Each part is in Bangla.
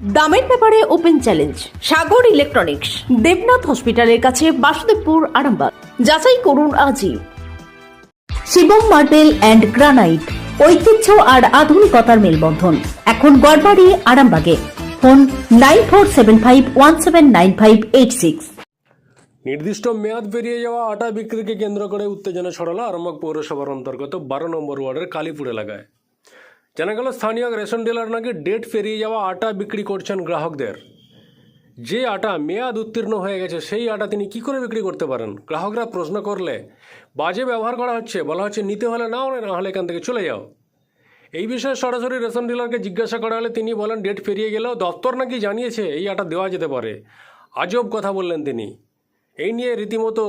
দামের ব্যাপারে open challenge, Sagar electronics, Debnath হসপিটালের কাছে বাসুদেবপুর আরামবাগ। যাচাই করুন আজই। শিবম মার্বেল অ্যান্ড গ্রানাইট, ঐতিহ্য আর আধুনিকতার মেলবন্ধন। এখন গড়বাড়ি, আরামবাগে। Phone nine four seven five one seven nine five eight six. নির্দিষ্ট মেয়াদ পেরিয়ে যাওয়া আটা বিক্রিকে কেন্দ্র করে উত্তেজনা ছড়ালো আরামবাগ পৌরসভার অন্তর্গত বারো নম্বর ওয়ার্ডের কালীপুর এলাকায়। জানা গেল স্থানীয় রেশন ডিলার নাকি ডেট পেরিয়ে যাওয়া আটা বিক্রি করছেন গ্রাহকদের। যে আটা মেয়াদ উত্তীর্ণ হয়ে গেছে, সেই আটা তিনি কি করে বিক্রি করতে পারেন? গ্রাহকরা প্রশ্ন করলে, বাজে ব্যবহার করা হচ্ছে, বলা হচ্ছে নিতে হলে নাও, না হলে এখান থেকে চলে যাও। এই বিষয়ে সরাসরি রেশন ডিলারকে জিজ্ঞাসা করা হলে তিনি বলেন, ডেট পেরিয়ে গেলেও দপ্তর নাকি জানিয়েছে, এই আটা দেওয়া যেতে পারে। আজব কথা বললেন তিনি। এই নিয়ে রীতিমতো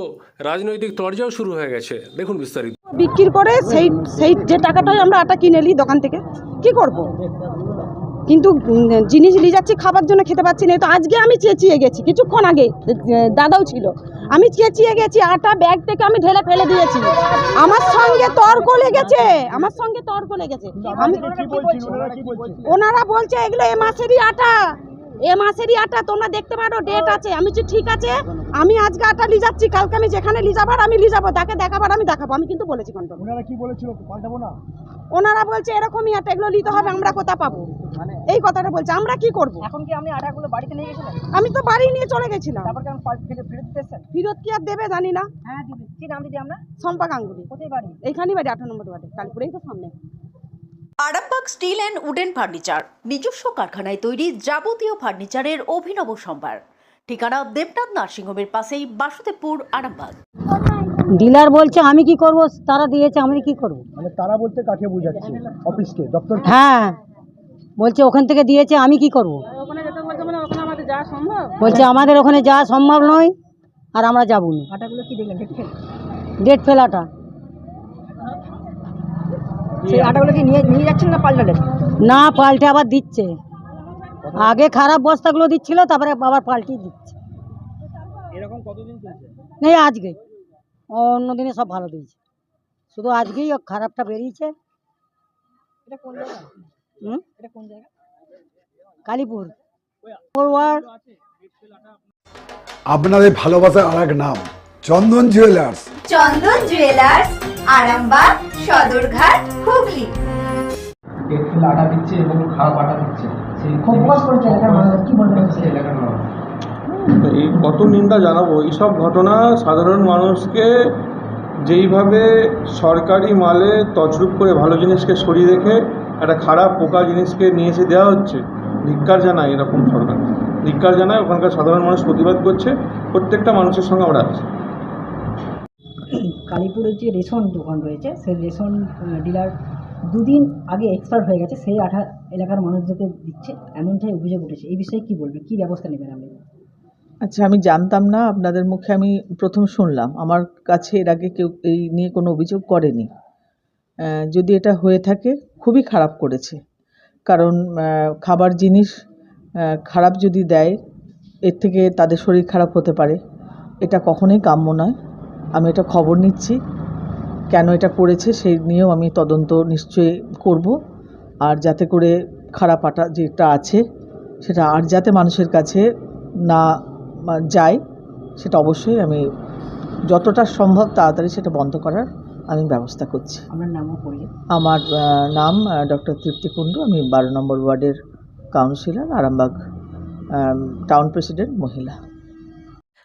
রাজনৈতিক তরজাও শুরু হয়ে গেছে। দেখুন বিস্তারিত। বিক্রি করে সেই সেই যে টাকাটাই আমরা আটা কিনে নিই দোকান থেকে কি করব? কিন্তু জিনিস নিয়ে যাচ্ছি খাবার জন্য খেতে পাচ্ছি না তো আজকে আমি চেঁচিয়ে গেছি কিছুক্ষণ আগে দাদাও ছিল। আমি চেঁচিয়ে গেছি আটা ব্যাগ থেকে আমি ঢেলে ফেলে দিয়েছি। আমার সঙ্গে তর্ক লেগেছে আমার সঙ্গে তর্ক লেগেছে। আমি ওনারা বলছে এগুলো এ মাসেরই আটা। এ মাসেরই আটা তোমরা দেখতে পারো ডেট আছে। আমি বলছি, ঠিক আছে আমি আজকে আটা নিয়ে যাচ্ছি কালকে আমি যেখানে নিয়ে যাবার আমি নিয়ে যাব। তাকে দেখাবার আমি দেখাবো। আমি কিন্তু বলেছি কন্ট্রোল ওনারা কি বলেছিল? পাল্টাবো না? ওনারা বলছে এরকমই আটা এগুলো নিতে হবে আমরা কোথা পাবো? এই কথাটা বলছে আমরা কি করব? এখন কি আপনি আটাগুলো বাড়িতে নিয়ে গেছিলেন? আমি তো বাড়ি নিয়ে চলে গেছিলাম। তারপর কেমন ফেরত ফেরত দিতেছেন ফিরত কি আর দেবে জানি না। হ্যাঁ দিদি। কি নাম দিদি আমরা সম্পা গাঙ্গুলি। কোথায় বাড়ি? এইখানেই বাড়ি আঠারো নম্বর ওয়ার্ডে কালপুরেই তো সামনে। Arambagh steel and wooden furniture নিজস্ব কারখানায় তৈরি যাবতীয় ফার্নিচারের অভিনব সম্ভার। ঠিকানা দেবনাথ নার্সিংহোমের পাশেই বাসুদেবপুর আরামবাগ। ডিলার বলছে আমি কি করব? তারা দিয়েছে আমি কি করব? মানে তারা বলতে কাকে বোঝাচ্ছে? অফিসকে দপ্তর হ্যাঁ। বলছে ওখান থেকে দিয়েছে আমি কি করব? বলছে আমাদের ওখানে যাওয়া সম্ভব নয় আর আমরা যাব না। ডেট ফেলাটা সেই আটাগুলো কি নিয়ে নিয়ে যাচ্ছেন না পাল্টালেন? না পাল্টে আবার দিচ্ছে। আগে খারাপ বস্তাগুলো দিচ্ছিল তারপরে আবার পাল্টিয়ে দিচ্ছে। এরকম কতদিন চলছে? নেই আজকে। অন্য দিনে সব ভালো দিয়েছে। শুধু আজকেই ও খারাপটা বেরিয়েছে। এটা কোন জায়গা? হুম? এটা কোন জায়গা? কালীপুর। আপনাদের ভালোবাসার আর এক নাম চন্দন জুয়েলার্স চন্দন জুয়েলার্স আরামবাগ সদরঘাট হুগলি। ফেল আটা দিচ্ছে এবং খারাপ আটা দিচ্ছে। সেই খুব বস করেছে এলাকার মানুষ কি বলবেন সেই এলাকার মানুষ। এই কত নিন্দা জানাব? এইসব ঘটনা সাধারণ মানুষকে যেইভাবে সরকারি মালে তছরূপ করে ভালো জিনিসকে সরিয়ে রেখে একটা খারাপ পোকা জিনিসকে নিয়ে এসে দেওয়া হচ্ছে ধিক্কার জানায় এরকম সরকার। ধিক্কার জানায় ওখানকার সাধারণ মানুষ প্রতিবাদ করছে প্রত্যেকটা মানুষের সঙ্গে আমরা আছি। কালীপুরের যে রেশন দোকান রয়েছে, সেই রেশন ডিলার দুদিন আগে এক্সপায়ার হয়ে গেছে, সেই আঠা এলাকার মানুষদেরকে দিচ্ছে, এমনটাই অভিযোগ উঠেছে। এই বিষয়ে কি বলবেন? কি ব্যবস্থা নেবেন আপনি? আচ্ছা আমি জানতাম না, আপনাদের মুখে আমি প্রথম শুনলাম। আমার কাছে এর আগে কেউ এই নিয়ে কোনো অভিযোগ করেনি। যদি এটা হয়ে থাকে, খুবই খারাপ করেছে। কারণ খাবার জিনিস খারাপ যদি দেয়, এর থেকে তাদের শরীর খারাপ হতে পারে। এটা কখনোই কাম্য নয়। আমি এটা খবর নিচ্ছি। কেন এটা করেছে সেই নিয়েও আমি তদন্ত নিশ্চয়ই করব। আর যাতে করে খারাপ আটা যেটা আছে সেটা আর যাতে মানুষের কাছে না যায় সেটা অবশ্যই আমি যতটা সম্ভব তাড়াতাড়ি সেটা বন্ধ করার আমি ব্যবস্থা করছি। আপনার নামও পড়িয়ে আমার নাম ডক্টর তৃপ্তি কুণ্ডু। আমি বারো নম্বর ওয়ার্ডের কাউন্সিলর আরামবাগ টাউন প্রেসিডেন্ট মহিলা।